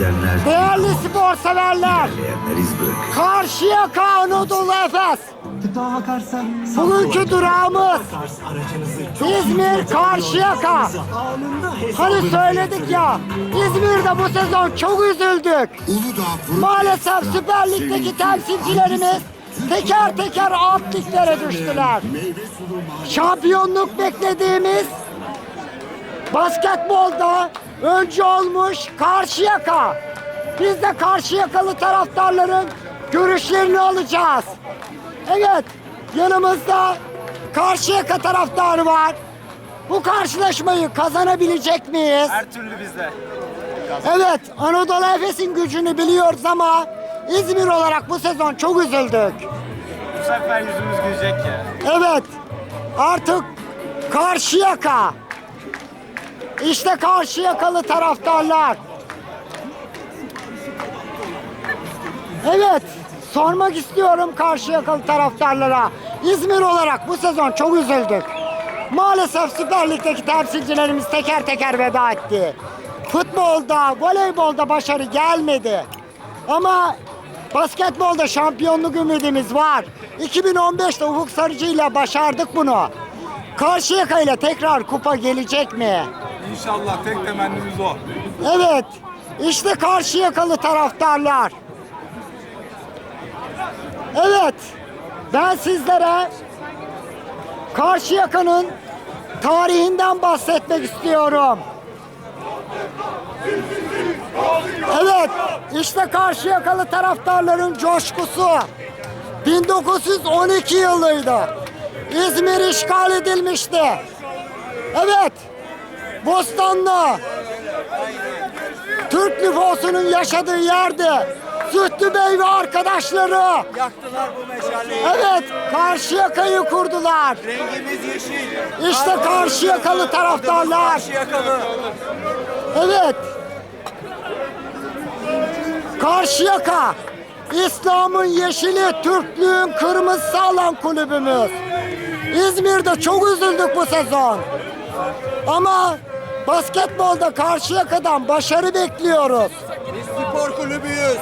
edenler, Değerli spor severler, bırakır. Karşıyaka Anadolu Efes. Tıklığa bakarsan Bugünkü durağımız aracınızı İzmir Karşıyaka. Hani söyledik ya, İzmir'de bu sezon çok üzüldük. Maalesef Süper Lig'deki temsilcilerimiz teker teker alt liglere düştüler. Şampiyonluk beklediğimiz basketbolda önce olmuş Karşıyaka. Biz de Karşıyakalı taraftarların görüşlerini alacağız. Evet, yanımızda Karşıyaka taraftarı var. Bu karşılaşmayı kazanabilecek miyiz? Her türlü bizde. Evet, Anadolu Efes'in gücünü biliyoruz ama İzmir olarak bu sezon çok üzüldük. Bu sefer yüzümüz gülecek ya. Evet, artık Karşıyaka. İşte Karşıyakalı taraftarlar. Evet, sormak istiyorum Karşıyakalı taraftarlara. İzmir olarak bu sezon çok üzüldük. Maalesef Süper Lig'deki temsilcilerimiz teker teker veda etti. Futbolda, voleybolda başarı gelmedi. Ama basketbolda şampiyonluk ümidimiz var. 2015'te Ufuk Sarıcı ile başardık bunu. Karşıyaka ile tekrar kupa gelecek mi? İnşallah tek temennimiz o. Evet, işte Karşıyakalı taraftarlar. Evet, ben sizlere Karşıyaka'nın tarihinden bahsetmek istiyorum. Evet, işte Karşıyakalı taraftarların coşkusu. 1912 yılıydı. İzmir işgal edilmişti. Evet, Bostanlı, Türk nüfusunun yaşadığı yerde Sütlü Bey ve arkadaşları Yaktılar bu meşaleyi. evet Karşıyaka'yı kurdular. Rengimiz yeşil. İşte Karşıyakalı taraftarlar. yakalı. Evet. Karşıyaka İslam'ın yeşili, Türklüğün kırmızısı alan kulübümüz. İzmir'de çok üzüldük bu sezon. Ama basketbolda Karşıyaka'dan başarı bekliyoruz. Biz spor kulübüyüz.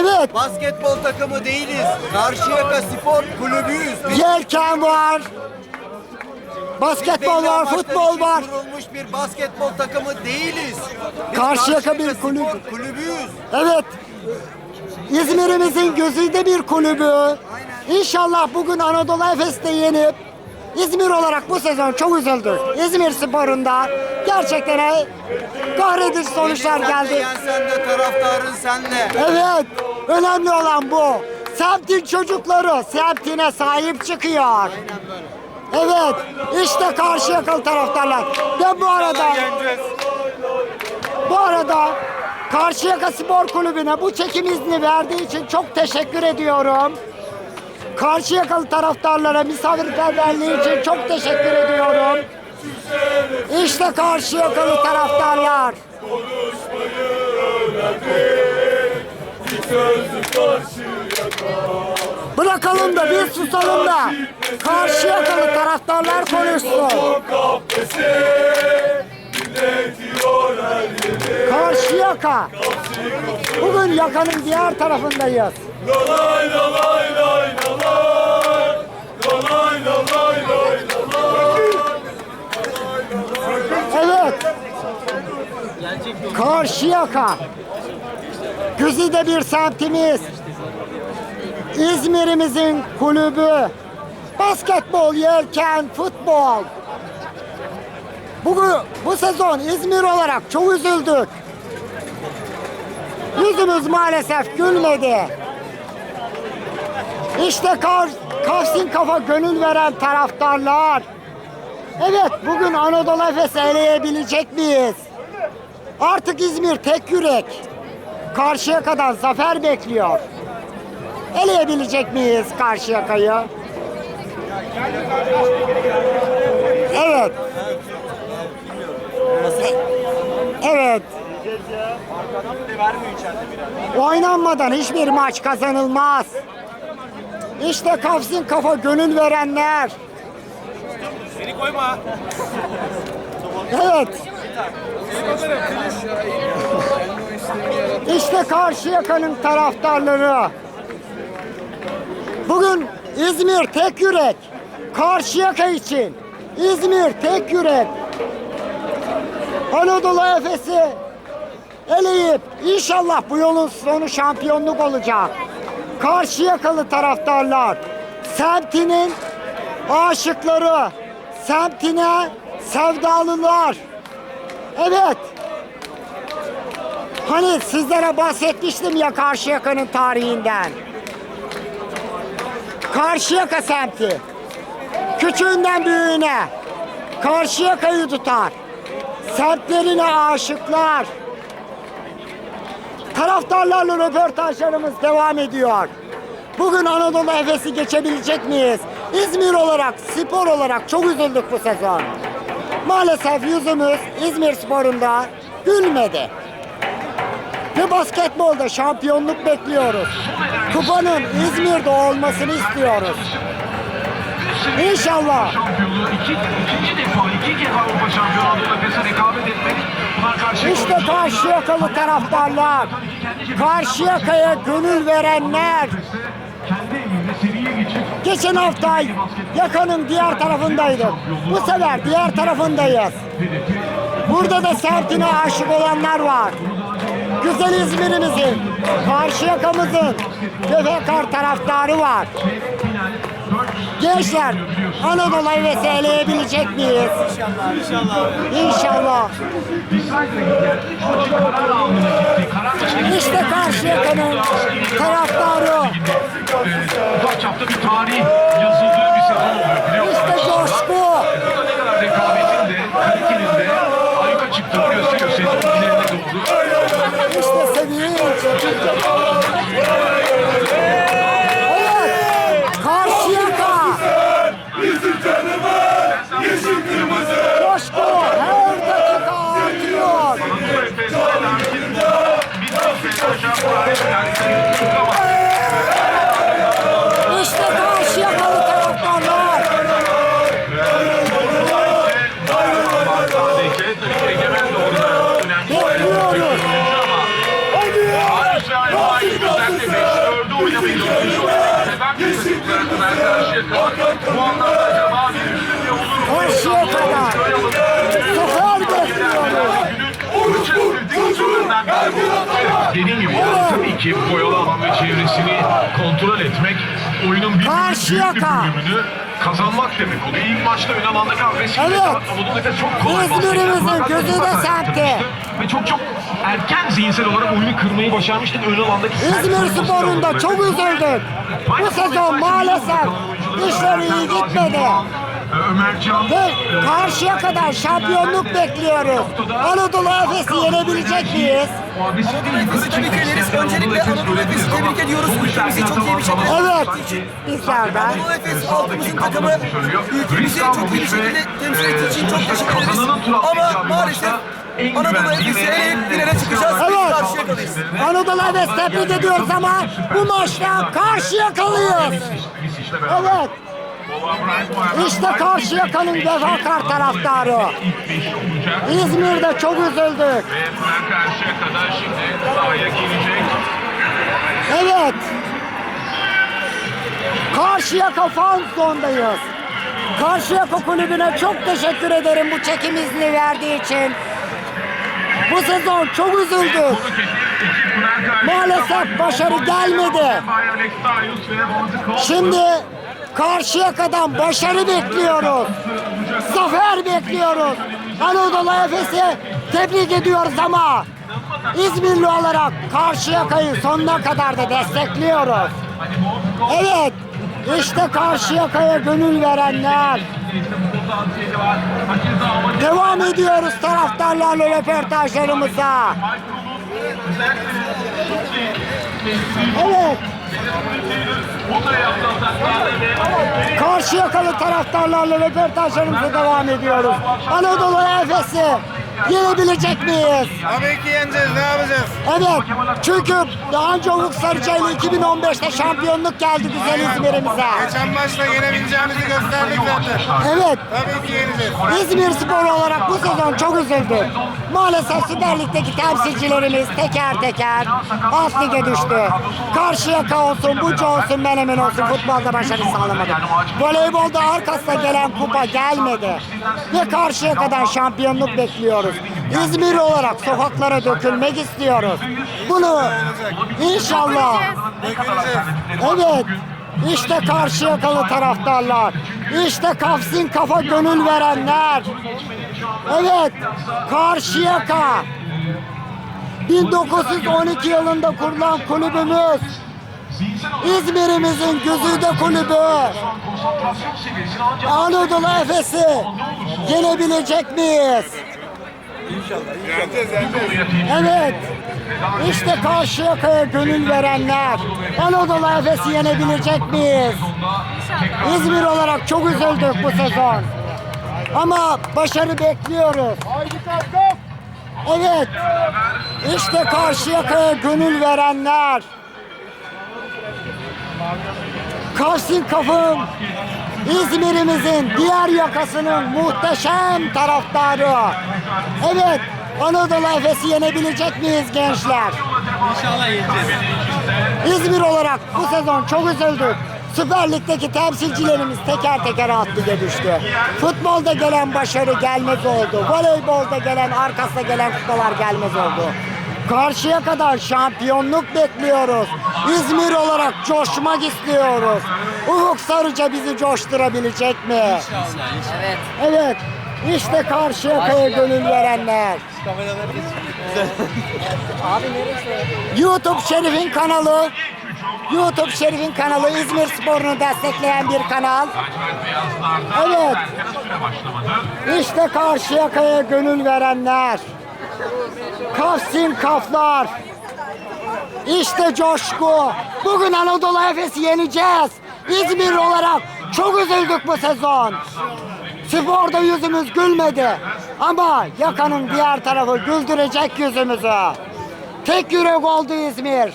Evet, Basketbol takımı değiliz. Karşıyaka spor kulübüyüz. Biz yelken var. Basketbol var, futbol için var. Kurulmuş bir basketbol takımı değiliz. Biz Karşıyaka bir kulüp. spor kulübüyüz. Evet. İzmir'imizin gözünde bir kulübü. İnşallah bugün Anadolu Efes'te yenip İzmir olarak bu sezon çok üzüldük. İzmir sporunda gerçekten kahredici sonuçlar Sen de geldi. yensen de taraftarın senle. Evet, önemli olan bu. Semtin çocukları semtine sahip çıkıyor. Evet, işte Karşıyakalı taraftarlar. Ve bu arada bu arada Karşıyaka Spor Kulübü'ne bu çekim izni verdiği için çok teşekkür ediyorum. Karşıyakalı taraftarlara misafirperverliği için çok teşekkür ediyorum. İşte Karşıyakalı taraftarlar. Bırakalım da bir susalım da Karşıyakalı taraftarlar konuşsun. Karşıyaka. Bugün yakanın diğer tarafındayız. Evet. Karşıyaka. Güzide bir semtimiz. İzmir'imizin kulübü. Basketbol, yelken, futbol. Bugün bu sezon İzmir olarak çok üzüldük. Yüzümüz maalesef gülmedi. İşte kar, Kafsin kafa gönül veren taraftarlar. Evet bugün Anadolu Efes'i eleyebilecek miyiz? Artık İzmir tek yürek. Karşıya kadar zafer bekliyor. Eleyebilecek miyiz Karşıyaka'yı? Evet. Evet. Oynanmadan hiçbir maç kazanılmaz. İşte Kafsin kafa gönül verenler. Beni koyma. Evet. İşte Karşıyaka'nın taraftarları. Bugün İzmir tek yürek. Karşıyaka için. İzmir tek yürek. Anadolu Efes'i eleyip inşallah bu yolun sonu şampiyonluk olacak. Karşıyakalı taraftarlar, semtinin aşıkları, semtine sevdalılar. Evet. Hani sizlere bahsetmiştim ya Karşıyaka'nın tarihinden. Karşıyaka semti. Küçüğünden büyüğüne Karşıyaka'yı tutar. Semtlerine aşıklar. Taraftarlarla röportajlarımız devam ediyor. Bugün Anadolu Efes'i geçebilecek miyiz? İzmir olarak, spor olarak çok üzüldük bu sezon. Maalesef yüzümüz İzmir sporunda gülmedi. Ve basketbolda şampiyonluk bekliyoruz. Kupanın İzmir'de olmasını istiyoruz. İnşallah. şampiyonluğu iki, ikinci defa iki kez Avrupa şampiyonu Anadolu Efes'e rekabet etmek. Buna karşı İşte Karşıyakalı taraftarlar. Karşıyaka'ya gönül verenler. kendi evinde seriye geçip Geçen hafta yakanın diğer tarafındaydık. Bu sefer diğer tarafındayız. Burada da semtine aşık olanlar var. Güzel İzmir'imizin, Karşıyaka'mızın Göbekar taraftarı var. Gençler Anadolu Efes'i eleyebilecek miyiz? İnşallah, inşallah. İnşallah. İşte Karşıyaka'nın taraftarı. Ufak çapta bir tarih yazıldığı bir sezon oluyor biliyor musun? İşte coşku. Burada ne kadar rekabetin de, kalitenin de harika çıktığını gösteriyor sezon finaline doğru. İşte sevinç. Ayrıca Ayvay'ı özellikle 5-4'ü oynamayı dönmüş olarak seven bir takım olarak ben karşıya kalak. Bu anlamda acaba bir üstünlüğü olur mu? Karşıyaka'da. Sefer bekliyoruz. Dediğim gibi tabii ki boyalı alan ve çevresini kontrol etmek oyunun bir büyük bir bölümünü kazanmak demek oluyor. İlk maçta ön alandaki agresifliği Evet. Anadolu Efes çok kolay basketler gözü de yapmıştı. Ve çok çok erken zihinsel olarak oyunu kırmayı başarmıştı. Ön alandaki İzmir sporunda da çok üzüldük. Bu sezon maalesef işleri iyi gitmedi. Ömercan Ve karşıya kadar şampiyonluk bekliyoruz. Anadolu Efes'i yenebilecek miyiz? Efes'i tebrik ederiz. Öncelikle Anadolu Efes'i tebrik ediyoruz. Ülkemizi çok iyi bir şekilde Evet. için. Bizlerden. Anadolu Efes halkımızın takımı ülkemizi çok iyi bir şekilde temsil ettiği için çok teşekkür ederiz. Ama maalesef Anadolu Efes'i eleyip finale çıkacağız. Evet. karşıya kalıyız. Anadolu Efes tebrik ediyoruz ama bu maçta karşıya kalıyız. Evet. İşte Karşıyaka'nın Vefakar taraftarı. İzmir'de çok üzüldük. Ve karşıya kadar şimdi sahaya girecek. Evet. Karşıyaka Fan Zone'dayız. Karşıyaka Kulübü'ne çok teşekkür ederim bu çekim izni verdiği için. Bu sezon çok üzüldük. Maalesef başarı gelmedi. Şimdi Karşıyaka'dan başarı bekliyoruz. Zafer bekliyoruz. Anadolu Efes'i tebrik ediyoruz ama İzmirli olarak Karşıyaka'yı sonuna kadar da destekliyoruz. Evet, işte Karşıyaka'ya gönül verenler. Devam ediyoruz taraftarlarla röportajlarımıza. Evet. Karşıyakalı taraftarlarla röportajlarımıza devam ediyoruz. Anadolu Efes'i Yenebilecek miyiz? Tabii ki yeneceğiz. Ne yapacağız? Evet. Çünkü daha önce Ufuk Sarıçay'la 2015'te şampiyonluk geldi güzel İzmir'imize. Geçen maçta yenebileceğimizi gösterdik zaten. Evet. Tabii ki yeneceğiz. İzmir Spor olarak bu sezon çok üzüldük. Maalesef Süper Lig'deki temsilcilerimiz teker teker alt lige düştü. Karşıyaka olsun, Buca olsun, Menemen olsun futbolda başarı sağlamadı. Voleybolda arkasına gelen kupa gelmedi. Ve Karşıyaka'dan şampiyonluk bekliyoruz. İzmir olarak sokaklara dökülmek istiyoruz. Bunu inşallah Evet. İşte Karşıyakalı taraftarlar. İşte Kafsin kafa gönül verenler. Evet. Karşıyaka. 1912 yılında kurulan kulübümüz. İzmir'imizin güzide kulübü. Anadolu Efes'i yenebilecek miyiz? Yeneceğiz. Evet. İşte Karşıyaka'ya gönül verenler. Anadolu Efes'i yenebilecek miyiz? İzmir olarak çok üzüldük bu sezon. Ama başarı bekliyoruz. Evet. İşte Karşıyaka'ya gönül verenler. Karşın Kaf'ın İzmir'imizin diğer yakasının muhteşem taraftarı. Evet, Anadolu Efes'i yenebilecek miyiz gençler? İnşallah yeneceğiz. İzmir olarak bu sezon çok üzüldük. Süper Lig'deki temsilcilerimiz teker teker alt lige düştü. Futbolda gelen başarı gelmez oldu. Voleybolda gelen, arkasına gelen kupalar gelmez oldu. Karşıya kadar şampiyonluk bekliyoruz. İzmir olarak coşmak istiyoruz. Ufuk Sarıca bizi coşturabilecek mi? Evet. Evet. İşte Karşıyaka'ya gönül verenler. YouTube Şerif'in kanalı. YouTube Şerif'in kanalı İzmir Spor'unu destekleyen bir kanal. Evet. İşte Karşıyaka'ya gönül verenler. Kafsin kaflar. İşte coşku. Bugün Anadolu Efes'i yeneceğiz. İzmir olarak çok üzüldük bu sezon. Sporda yüzümüz gülmedi. Ama yakanın diğer tarafı güldürecek yüzümüzü. Tek yürek oldu İzmir.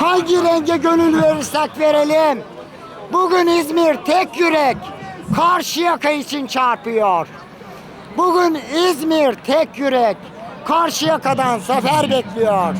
Hangi renge gönül verirsek verelim. Bugün İzmir tek yürek Karşıyaka için çarpıyor. Bugün İzmir tek yürek Karşıyaka'dan zafer bekliyor.